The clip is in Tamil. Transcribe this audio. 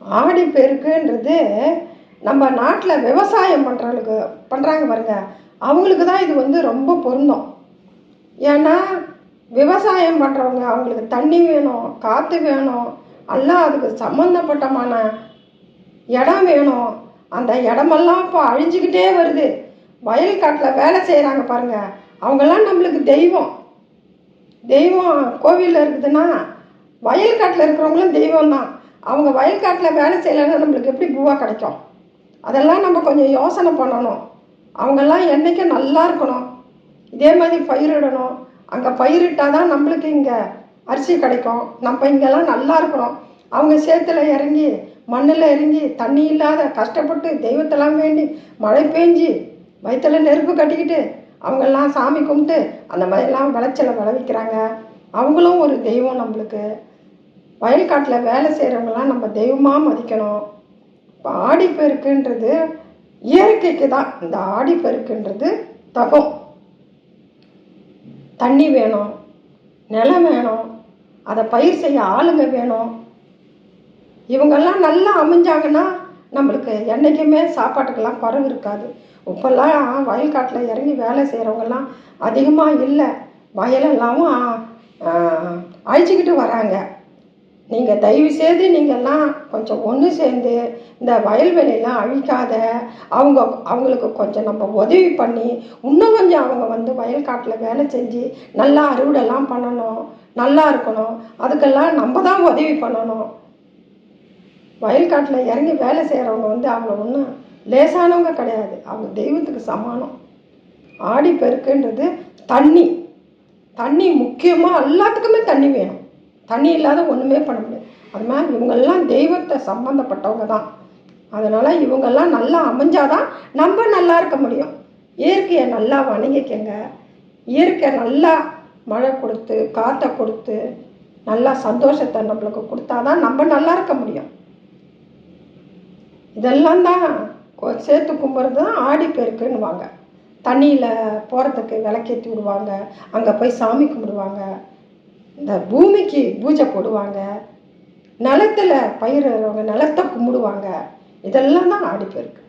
ஆடி பெருக்குன்றது நம்ம நாட்டில் விவசாயம் பண்ணுறவங்களுக்கு பண்ணுறாங்க பாருங்க. அவங்களுக்கு தான் இது வந்து ரொம்ப பொருந்தும். ஏன்னா விவசாயம் பண்ணுறவங்க அவங்களுக்கு தண்ணி வேணும் காற்று வேணும் எல்லாம் அதுக்கு சம்மந்தப்பட்டமான இடம் வேணும். அந்த இடமெல்லாம் இப்போ அழிஞ்சுக்கிட்டே வருது. வயல் காட்டில் வேலை செய்கிறாங்க பாருங்க. அவங்கெல்லாம் நம்மளுக்கு தெய்வம். தெய்வம் கோவிலில் இருக்குதுன்னா வயல் காட்டில் இருக்கிறவங்களும் தெய்வம் தான் அவங்க வயல்காட்டில் வேலை செய்யலைன்னா நம்மளுக்கு எப்படி பூவா கிடைக்கும்? அதெல்லாம் நம்ம கொஞ்சம் யோசனை பண்ணணும். அவங்கெல்லாம் என்றைக்கும் நல்லா இருக்கணும்? இதே மாதிரி பயிரிடணும் அங்கே பயிரிட்டால் தான் நம்மளுக்கு இங்கே அரிசி கிடைக்கும். நம்ம இங்கெல்லாம் நல்லா இருக்கணும். அவங்க சேத்துல இறங்கி மண்ணில் இறங்கி தண்ணி இல்லாத கஷ்டப்பட்டு தெய்வத்தெல்லாம் வேண்டி மழை பெஞ்சி வயிற்றுல நெருப்பு கட்டிக்கிட்டு அவங்கெல்லாம் சாமி கும்பிட்டு அந்த மாதிரிலாம் விளைச்சலை விளைவிக்கிறாங்க. அவங்களும் ஒரு தெய்வம் நம்மளுக்கு. வயல்காட்டில் வேலை செய்கிறவங்களாம் நம்ம தெய்வமாக மதிக்கணும். இப்போ ஆடிப்பெருக்குன்றது இயற்கைக்கு தான். இந்த ஆடிப்பெருக்குன்றது தகும் தண்ணி வேணும் நிலம் வேணும் அதை பயிர் செய்ய ஆளுங்க வேணும். இவங்கெல்லாம் நல்லா அமைஞ்சாங்கன்னா நம்மளுக்கு என்றைக்குமே சாப்பாட்டுக்கெல்லாம் குறைவு இருக்காது. இப்போல்லாம் வயல்காட்டில் இறங்கி வேலை செய்கிறவங்கெல்லாம் அதிகமாக இல்லை. வயலெல்லாமும் அழிச்சிக்கிட்டு வராங்க. நீங்கள் தயவு செய்து நீங்கள்லாம் கொஞ்சம் ஒன்று சேர்ந்து இந்த வயல்வெளியெல்லாம் அழிக்காத அவங்க அவங்களுக்கு கொஞ்சம் நம்ம உதவி பண்ணி இன்னும் கொஞ்சம் அவங்க வந்து வயல்காட்டில் வேலை செஞ்சு நல்லா அறுவடைலாம் பண்ணணும் நல்லா இருக்கணும். அதுக்கெல்லாம் நம்ம தான் உதவி பண்ணணும். வயல் காட்டில் இறங்கி வேலை செய்கிறவங்க வந்து அவங்க ஒன்றும் லேசானவங்க கிடையாது. அவங்க தெய்வத்துக்கு சமானம். ஆடி பெருக்குன்றது தண்ணி. தண்ணி முக்கியமாக எல்லாத்துக்குமே தண்ணி வேணும். தண்ணி இல்லாத ஒன்றுமே பண்ண முடியாது. அது மாதிரி இவங்கெல்லாம் தெய்வத்தை சம்மந்தப்பட்டவங்க தான். அதனால் இவங்கெல்லாம் நல்லா அமைஞ்சாதான் நம்ம நல்லா இருக்க முடியும். இயற்கையை நல்லா வணங்கிக்கங்க. இயற்கை நல்லா மழை கொடுத்து காற்றை கொடுத்து நல்லா சந்தோஷத்தை நம்மளுக்கு கொடுத்தாதான் நம்ம நல்லா இருக்க முடியும். இதெல்லாம் தான் சேர்த்து கும்பிட்றது தான் ஆடிப்பெருக்குன்னுவாங்க தண்ணியில் போகிறதுக்கு விளக்கேற்றி விடுவாங்க. அங்கே போய் சாமி கும்பிடுவாங்க. இந்த பூமிக்கு பூஜை போடுவாங்க. நிலத்தில் பயிரிடுறவங்க நிலத்தை கும்பிடுவாங்க. இதெல்லாம் தான் ஆடிப்பெருக்கு